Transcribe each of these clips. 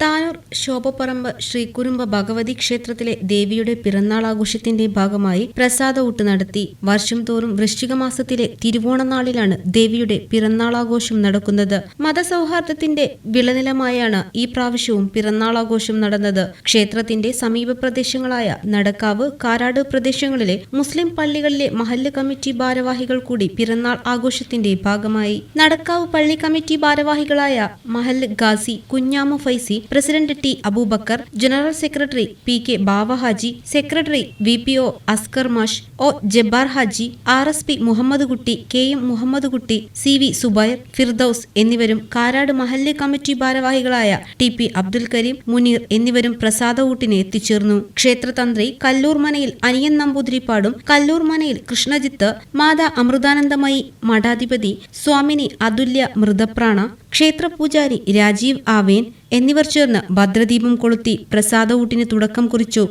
Tanur Shobhaparamba Sreekurumba Bhagavathi ക്ഷേത്രത്തിലെ ദേവിയുടെ പിറന്നാൾ ആഘോഷത്തിന്റെ ഭാഗമായി പ്രസാദ ഊട്ട് നടത്തി വർഷം തോറും വൃശ്ചിക മാസത്തിലെ തിരുവോണനാളിലാണ് ദേവിയുടെ പിറന്നാൾ ആഘോഷം നടക്കുന്നത്. മതസൗഹാർദ്ദത്തിന്റെ വിളനിലമായാണ് ഈ പ്രാവശ്യവും പിറന്നാൾ ആഘോഷം നടന്നത്. ക്ഷേത്രത്തിന്റെ സമീപ പ്രദേശങ്ങളായ നടക്കാവ് കാരാട് പ്രദേശങ്ങളിലെ മുസ്ലിം പള്ളികളിലെ മഹല്ല് കമ്മിറ്റി ഭാരവാഹികൾ കൂടി പിറന്നാൾ ആഘോഷത്തിന്റെ ഭാഗമായി. നടക്കാവ് പള്ളി കമ്മിറ്റി ഭാരവാഹികളായ മഹല്ല് Ghazi Kunhamu Faizi president T Abubakar general secretary P K Bavahaji secretary V P O Askar മാഷ് O Jabbar Haji R S P Muhammad Kutty K M Muhammad കുട്ടി സി വി സുബൈർ ഫിർദൌസ് എന്നിവരും കാരാട് മഹല്ല് കമ്മിറ്റി ഭാരവാഹികളായ ടി പി അബ്ദുൽ കരീം മുനീർ എന്നിവരും പ്രസാദ ഊട്ടിന് എത്തിച്ചേർന്നു. ക്ഷേത്രതന്ത്രി കല്ലൂർ മനയിൽ അനിയൻ നമ്പൂതിരിപ്പാടും കല്ലൂർ മനയിൽ കൃഷ്ണജിത്ത് മാതാ അമൃതാനന്ദമയി മഠാധിപതി സ്വാമിനി അതുല്യ മൃതപ്രാണ ക്ഷേത്ര പൂജാരി രാജീവ് ആവേൻ എന്നിവർ ചേർന്ന് ഭദ്രദീപം കൊളുത്തി പ്രസാദ ഊട്ടിന് തുടക്കം കുറിച്ചു.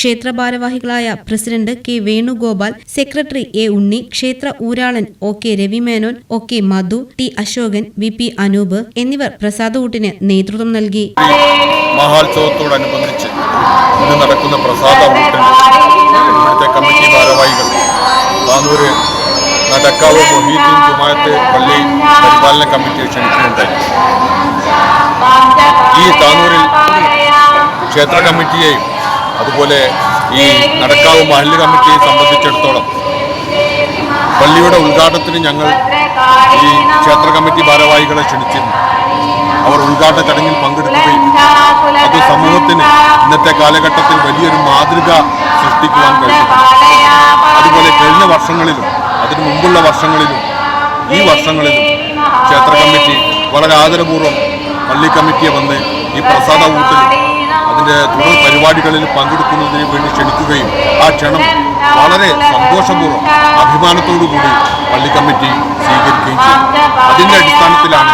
ക്ഷേത്ര ഭാരവാഹികളായ president K Venugopal secretary A Unni ക്ഷേത്ര ഊരാളൻ O K Ravimenon O K Madhu T Ashokan V P Anoop എന്നിവർ പ്രസാദഊട്ടിന് നേതൃത്വം നൽകി. മഹോത്സവത്തോടനുബന്ധിച്ച് ഇന്ന് നടക്കുന്ന പ്രസാദ ഊട്ടിന് കമ്മിറ്റി ഭാരവാഹികൾ താനൂര് നടക്കാവ് മൊഹീദ്ദീൻ ജുമായത്ത് പള്ളി പരിപാലന കമ്മിറ്റി ക്ഷണിക്കുകയുണ്ടായി ഈ താനൂരിൽ ക്ഷേത്ര കമ്മിറ്റിയെയും അതുപോലെ ഈ നടക്കാവ് മഹല്ല് കമ്മിറ്റിയെ സംബന്ധിച്ചിടത്തോളം പള്ളിയുടെ ഉദ്ഘാടനത്തിന് ഞങ്ങൾ ഈ ക്ഷേത്ര കമ്മിറ്റി ഭാരവാഹികളെ ക്ഷണിച്ചിരുന്നു. അവർ ഉദ്ഘാടന ചടങ്ങിൽ പങ്കെടുക്കുകയും അത് സമൂഹത്തിന് ഇന്നത്തെ കാലഘട്ടത്തിൽ വലിയൊരു മാതൃക സൃഷ്ടിക്കുവാൻ കഴിഞ്ഞിട്ടുണ്ട് അതുപോലെ കഴിഞ്ഞ വർഷങ്ങളിലും അതിനു മുമ്പുള്ള വർഷങ്ങളിലും ഈ വർഷങ്ങളിലും ക്ഷേത്ര കമ്മിറ്റി വളരെ ആദരപൂർവം പള്ളി കമ്മിറ്റിയെ വന്ന് ഈ പ്രസാദ ഊട്ടിൽ അതിന്റെ തുടർ പരിപാടികളിൽ പങ്കെടുക്കുന്നതിന് വേണ്ടി ക്ഷണിക്കുകയും ആ ക്ഷണം വളരെ സന്തോഷപൂർവം അഭിമാനത്തോടു കൂടി പള്ളി കമ്മിറ്റി സ്വീകരിക്കുകയും ചെയ്തു. അതിന്റെ അടിസ്ഥാനത്തിലാണ്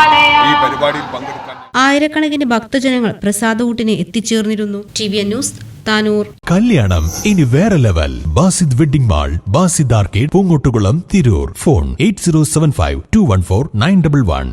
ഈ പരിപാടിയിൽ പങ്കെടുക്കാൻ ആയിരക്കണക്കിന് ഭക്തജനങ്ങൾ പ്രസാദൂട്ടിനെ എത്തിച്ചേർന്നിരുന്നു. T V news Tanur. കല്യാണം ഇനി വേറെ level. Basid wedding mall Basid arcade Poongottukulam Tirur. Phone eight zero seven five two one four nine double one.